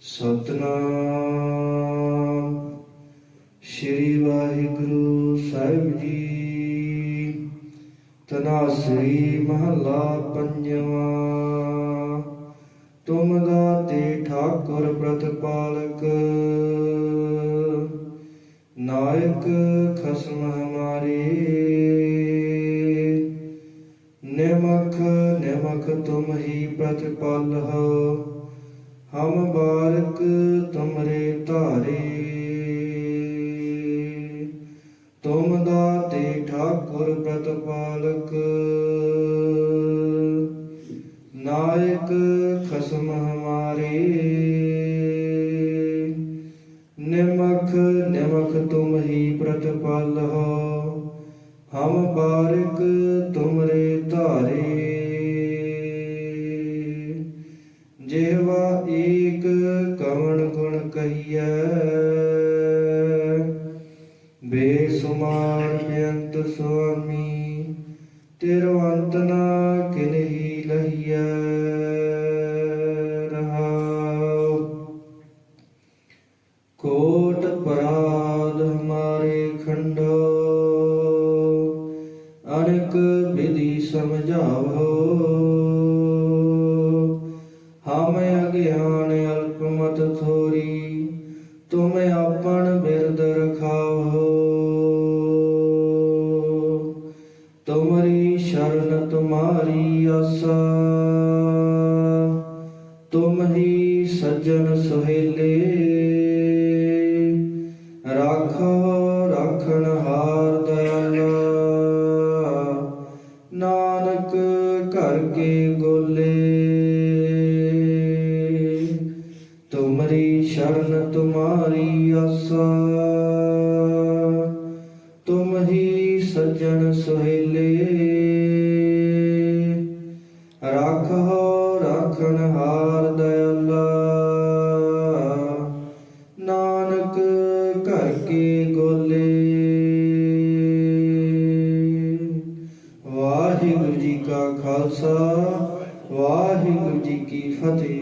ਸਤਨਾਮ। ਸ੍ਰੀ ਵਾਹਿਗੁਰੂ ਸਾਹਿਬ ਜੀ। ਤਨਾਸਰੀ ਮਹਲਾ ਪੰਜਵਾਂ। ਤੁਮ ਦਾਤੇ ਠਾਕੁਰ ਪ੍ਰਤਪਾਲਕ। ਨਾਇਕ ਖਸਮ ਹਮਾਰੇ। ਨਿਮਖ ਨਿਮਖ ਤੁਮ ਹੀ ਪ੍ਰਤਪਾਲ ਹੋ ਹਮ ਬਾਰਕ ਤੁਮਰੇ ਧਾਰੇ। ਤੁਮ ਦਾਤੇ ਠਾਕੁਰ ਪ੍ਰਤਪਾਲਕ। ਨਾਇਕ ਖਸਮ ਹਮਾਰੇ। ਨਿਮਖ ਨਿਮਖ ਤੁਮ ਹੀ ਪ੍ਰਤਪਾਲ ਹੋ। ਹਮ ਬਾਰਿਕ ਤੁਮਰੇ ਧਾਰੇ। ਜਿਹਵਾ ਕਹੀਐ। ਬੇਸੁਮਾਰ ਬੇਅੰਤ ਸੁਆਮੀ, ਤੇਰੋ ਅੰਤ ਨਾ ਕਿਨਹੀ ਲਹੀਐ। ਰਹਾਉ। ਕੋਟ ਪਰਾਧ ਹਮਾਰੇ ਖੰਡੋ, ਅਨੇਕ ਵਿਧੀ ਸਮਝਾਵੋ। ਅਗਿਆਨ ਮਤ ਥੋਰੀ, ਤੁਮ ਆਪਣ ਬਿਰਦ ਰਖਾਵੋ। ਤੁਮਰੀ ਸ਼ਰਨ ਤੁਮਾਰੀ ਆਸਾ ਤੁਮ ਹੀ ਸੱਜਣ ਸੁਹੇਲੇ। ਰਾਖੋ ਰਾਖਣ ਹਾਰ ਦਇਆਲਾ, ਨਾਨਕ ਘਰ ਕੇ ਗੋਲੇ। ਤੁਮਰੀ ਸ਼ਰਨ ਤੁਮਾਰੀ ਆਸਾ। ਤੁਮ ਹੀ ਸੱਜਣ ਸੁਹੇਲੇ। ਰਾਖੋ ਰਾਖਣ ਹਾਰ ਦਇਆਲਾ। ਨਾਨਕ ਘਰ ਗੋਲੇ। ਵਾਹਿਗੁਰੂ ਜੀ ਕਾ ਖਾਲਸਾ, ਵਾਹਿਗੁਰੂ ਜੀ ਕੀ ਫਤਿਹ।